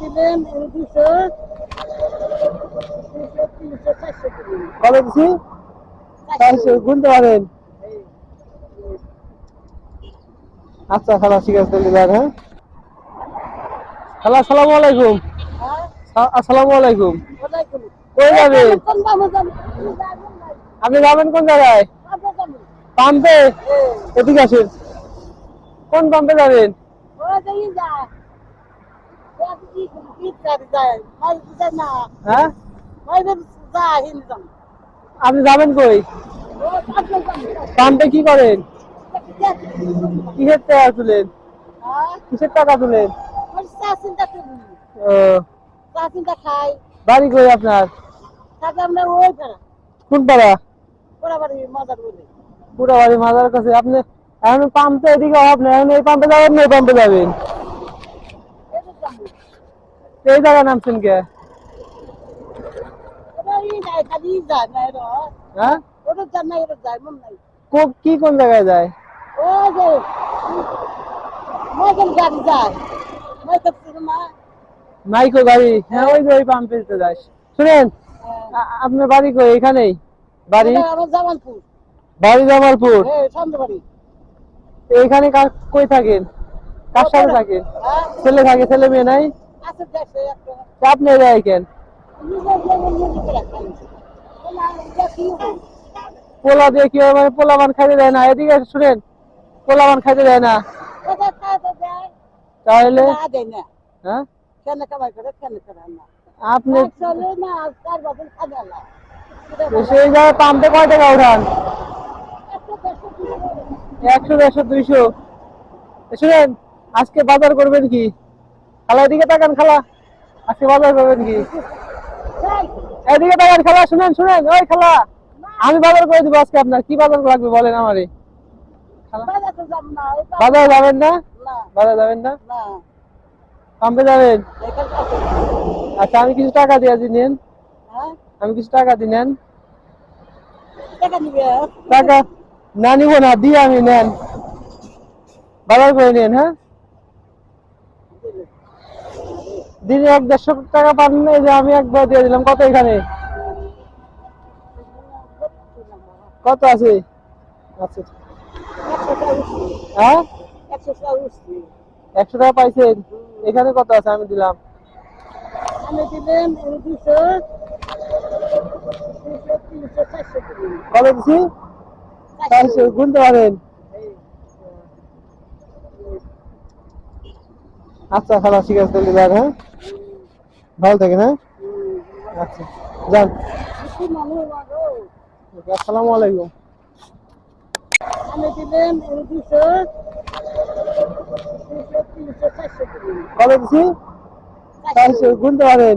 দিলেন দুশো কত দিছি চারশো গুনতে পারেন। আচ্ছা খালা ঠিক আছে তাহলে হ্যাঁ। খালা আসসালামু আলাইকুম। হ্যাঁ? আসসালামু আলাইকুম। কই যাবে আপনি যাবেন? কোন জায়গায়? পাম্পে এদিকে আসেন। কোন পাম্পে যাবেন? আপনি যাবেন কই? পাম্পে কি করেন? হ্যাঁ কিসের টাকা তুলেন? কিসের টাকা তুলেন? বাড়ি কই আপনার? কোন পাড়া? পুরো বাড়ি মাজার কাছে। আপনি এখন পাম্পে এদিকে অভাব নেই এখন এই পাম্পে যাবেন না এই পাম্পে যাবেন এটা যাব তো এই জায়গায় নামছেন কে ওরা এই যায় খালি যায় না এরা হ্যাঁ ওটা যায় না নাই কি কোন জায়গায় যায়? মাইকো গাড়ি। হ্যাঁ ওই ওই পাম্পে যাস। শুনেন আপনার বাড়ি কই? এখানেই? বাড়ি? আমার জামালপুর। বাড়ি জামালপুর? হ্যাঁ কই থাকেন? কার সাথে থাকেন? হ্যাঁ। ছেলে থাকে ছেলে মেয়ে নাই? আপনি খাই পোলা দিয়ে কি মানে পোলা মান খাইতে দেয় না। এদিকে শুনেন পোলা মান খাইতে দেয় না। তাহলে? হ্যাঁ? আপনি সেই জায়গায় পাম্পে কয় টাকা উঠান? একশো দেড়শো দুইশো। শুনেন আজকে বাজার করবেন কি? খালা, এদিকে তাকান খালা। আজকে বাজার করবেন কি? এদিকে তাকান খালা, শুনেন শুনেন, ওই খালা। আমি বাজার করে দিব আজকে আপনার, কি বাজার লাগবে বলেন আমারে? বাজার যাবেন না? বাজার যাবেন না? পাম্পে যাবেন? আচ্ছা আমি কিছু টাকা দিয়ে দিই নেন। আমি কিছু টাকা দিই নেন। টাকা না নিব না, দিয়ে আমি, নেন। বাজার করে নেন হ্যাঁ? দিনে এক দেড়শো টাকা পান এই যে আমি একবার দিয়ে দিলাম। কত এখানে? কত আছে? আচ্ছা। একশো টাকা উঠছি হ্যাঁ? একশো টাকা পাইছেন? এখানে কত আছে? আমি দিলাম। কত দিছি? গুনতে পারেন। আচ্ছা খালা, ঠিক আছে, তাহলে যান হ্যাঁ? ভালো থাকেন হ্যাঁ? আচ্ছা যান। আসসালামু আলাইকুম। কত দিছি? গুনতে পারেন?